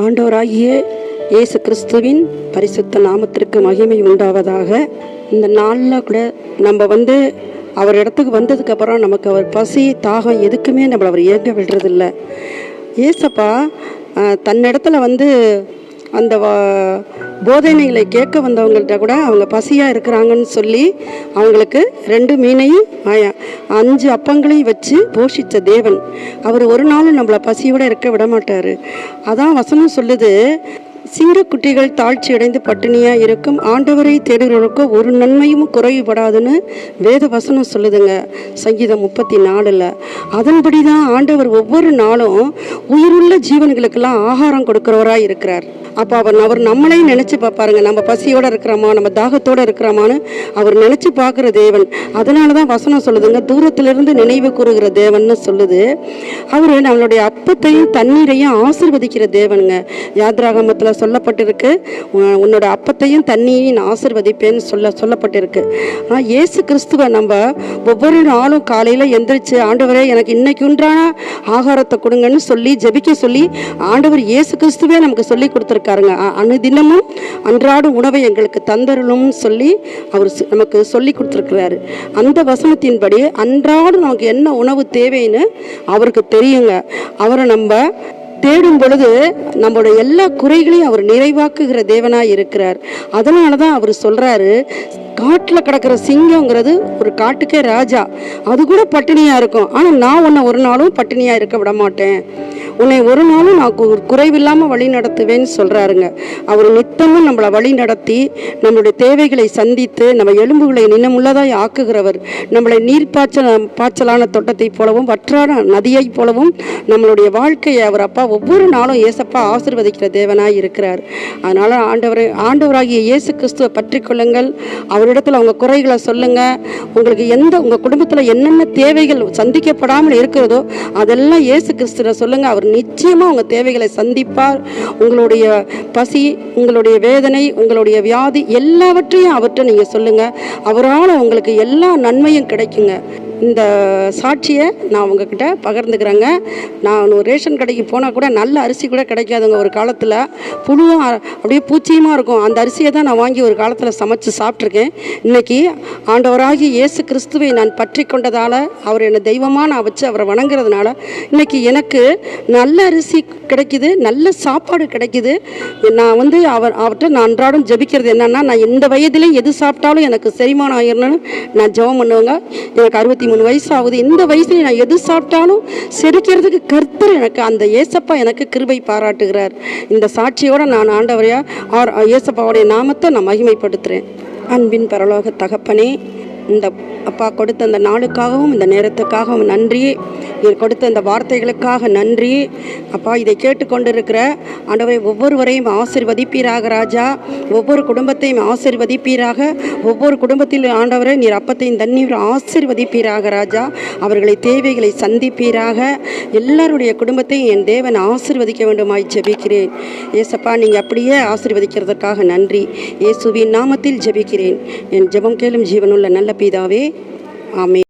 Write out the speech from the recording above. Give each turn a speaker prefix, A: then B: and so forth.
A: ஆண்டவராகிய இயேசு கிறிஸ்துவின் பரிசுத்த நாமத்திற்கு மகிமை உண்டாவதாக. இந்த நாளில் கூட நம்ம வந்து அவர் இடத்துக்கு வந்ததுக்கப்புறம் நமக்கு அவர் பசி தாகம் எதுக்குமே நம்மளை அவர் இயங்க விடுறதில்ல. ஏசப்பா தன்னிடத்துல வந்து அந்த போதனைகளை கேட்க வந்தவங்கள்ட்ட கூட அவங்க பசியாக இருக்கிறாங்கன்னு சொல்லி அவங்களுக்கு ரெண்டு மீனையும் அஞ்சு அப்பங்களையும் வச்சு போஷித்த தேவன். அவர் ஒரு நாளும் நம்மளை பசியோட இருக்க விட மாட்டார். அதான் வசனம் சொல்லுது சிங்கக்குட்டிகள் தாழ்ச்சி அடைந்து பட்டினியாக இருக்கும் ஆண்டவரை தேடுகிறவருக்கு ஒரு நன்மையும் குறைவுபடாதுன்னு வேத வசனம் சொல்லுதுங்க. சங்கீதம் முப்பத்தி நாலில் அதன்படி தான் ஆண்டவர் ஒவ்வொரு நாளும் உயிருள்ள ஜீவன்களுக்கெல்லாம் ஆகாரம் கொடுக்குறவராக இருக்கிறார். அப்போ அவர் அவர் நம்மளையும் நினச்சி பார்ப்பாருங்க. நம்ம பசியோடு இருக்கிறோமா? நம்ம தாகத்தோடு இருக்கிறோமான்னு அவர் நினச்சி பார்க்குற தேவன். அதனால தான் வசனம் சொல்லுதுங்க தூரத்திலிருந்து நினைவு கூறுகிற தேவன்னு சொல்லுது. அவர் நம்மளுடைய அப்பத்தையும் தண்ணீரையும் ஆசிர்வதிக்கிற தேவனுங்க. யாத்ராகமத்தில் சொல்லப்பட்டிருக்கு. உன்னோட அப்பத்தையும் தண்ணியையும் நான் ஆசிர்வதிப்பேன்னு சொல்ல சொல்லப்பட்டிருக்கு. ஆனால் இயேசு கிறிஸ்துவை நம்ம ஒவ்வொரு நாளும் காலையில் எந்திரிச்சு ஆண்டவரே எனக்கு இன்னைக்கு உண்டான ஆகாரத்தை கொடுங்கன்னு சொல்லி ஜெபிக்க சொல்லி ஆண்டவர் இயேசு கிறிஸ்துவே நமக்கு சொல்லி கொடுத்துருக்காருங்க. அனுதினமும் அன்றாட உணவை எங்களுக்கு தந்தருளும்னு சொல்லி அவர் நமக்கு சொல்லி கொடுத்துருக்கிறாரு. அந்த வசனத்தின்படி அன்றாடம் நமக்கு என்ன உணவு தேவைன்னு அவருக்கு தெரியுங்க. அவரை நம்ம தேடும் பொழுது நம்மளுடைய எல்லா குறைகளையும் அவர் நிறைவாக்குகிற தேவனாக இருக்கிறார். அதனால தான் அவர் சொல்கிறாரு காட்டில் கிடக்கிற சிங்கங்கிறது ஒரு காட்டுக்கே ராஜா. அது கூட பட்டினியாக இருக்கும். ஆனால் நான் உன்னை ஒரு நாளும் பட்டினியாக இருக்க விட மாட்டேன். உன்னை ஒரு நாளும் நான் குறைவில்லாமல் வழி நடத்துவேன்னு சொல்கிறாருங்க அவர் நித்தமும் நம்மளை வழி நடத்தி நம்மளுடைய தேவைகளை சந்தித்து நம்ம எலும்புகளை நின்னமுள்ளதாய் ஆக்குகிறவர். நம்மளை நீர் பாய்ச்சல் பாய்ச்சலான தோட்டத்தை போலவும் வற்றான நதியைப் போலவும் நம்மளுடைய வாழ்க்கையை அவர் அப்பா ஒவ்வொரு நாளும் ஏசப்பா ஆசிர்வதிக்கிற தேவனாய் இருக்கிறார். அதனால் ஆண்டவரை ஆண்டவராகிய இயேசு கிறிஸ்துவை பற்றி கொள்ளுங்கள். அவர் இடத்துல உங்கள் குறைகளை சொல்லுங்கள் உங்களுக்கு எந்த உங்கள் குடும்பத்தில் என்னென்ன தேவைகள் சந்திக்கப்படாமல் இருக்கிறதோ அதெல்லாம் இயேசு கிறிஸ்துவை சொல்லுங்கள் அவர் நிச்சயமாக உங்கள் தேவைகளை சந்திப்பார். உங்களுடைய பசி உங்களுடைய வேதனை உங்களுடைய வியாதி எல்லாவற்றையும் அவர்கிட்ட நீங்கள் சொல்லுங்கள் அவரால் உங்களுக்கு எல்லா நன்மையும் கிடைக்குங்க. இந்த சாட்சியை நான் உங்ககிட்ட பகிர்ந்துக்கிறேங்க. நான் ஒரு ரேஷன் கடைக்கு போனால் கூட நல்ல அரிசி கூட கிடைக்காதுங்க ஒரு காலத்தில். புழுவும் அப்படியே பூச்சியுமாக இருக்கும். அந்த அரிசியை தான் நான் வாங்கி ஒரு காலத்தில் சமைச்சு சாப்பிட்ருக்கேன் இன்றைக்கி ஆண்டவராகி இயேசு கிறிஸ்துவை நான் பற்றி கொண்டதால் அவர் என்னை தெய்வமாக நான் வச்சு அவரை வணங்குறதுனால இன்றைக்கி எனக்கு நல்ல அரிசி கிடைக்குது நல்ல சாப்பாடு கிடைக்குது. நான் வந்து அவர் அவர்கிட்ட நான் அன்றாடம் ஜெபிக்கிறது என்னென்னா நான் இந்த வயதிலே எது சாப்பிட்டாலும் எனக்கு செரிமானம் ஆயிடணும்னு நான் ஜெபம் பண்ணுவேங்க. எனக்கு அறுபத்தி மூணு வயசு ஆகுது இந்த வயசுல நான் எது சாப்பிட்டாலும் செரிக்கிறதுக்கு கர்த்தர் எனக்கு அந்த ஏசப்பா எனக்கு கிருபை பாராட்டுகிறார். இந்த சாட்சியோட நான் ஆண்டவரையா ஆர் ஏசப்பாவுடைய நாமத்தை நான் மகிமைப்படுத்துகிறேன் அன்பின் பரலோக தகப்பனே இந்த அப்பா கொடுத்த அந்த நாளுக்காகவும் இந்த நேரத்துக்காகவும் நன்றி நீர் கொடுத்த இந்த வார்த்தைகளுக்காக நன்றி அப்பா இதை கேட்டுக்கொண்டிருக்கிற ஆண்டவரை ஒவ்வொருவரையும் ஆசிர்வதிப்பீராக ராஜா. ஒவ்வொரு குடும்பத்தையும் ஆசிர்வதிப்பீராக. ஒவ்வொரு குடும்பத்தில் ஆண்டவரை நீர் அப்பத்தையும் தண்ணீர் ஆசிர்வதிப்பீராக ராஜா. அவர்களை தேவைகளை சந்திப்பீராக. எல்லாருடைய குடும்பத்தையும் என் தேவன் ஆசிர்வதிக்க வேண்டுமாய் ஜெபிக்கிறேன். ஏசப்பா நீங்கள் அப்படியே ஆசிர்வதிக்கிறதற்காக நன்றி. இயேசுவின் நாமத்தில் ஜெபிக்கிறேன். என் ஜெபம் கேளும் ஜீவனுள்ள நல்ல பிதாவே ஆமென்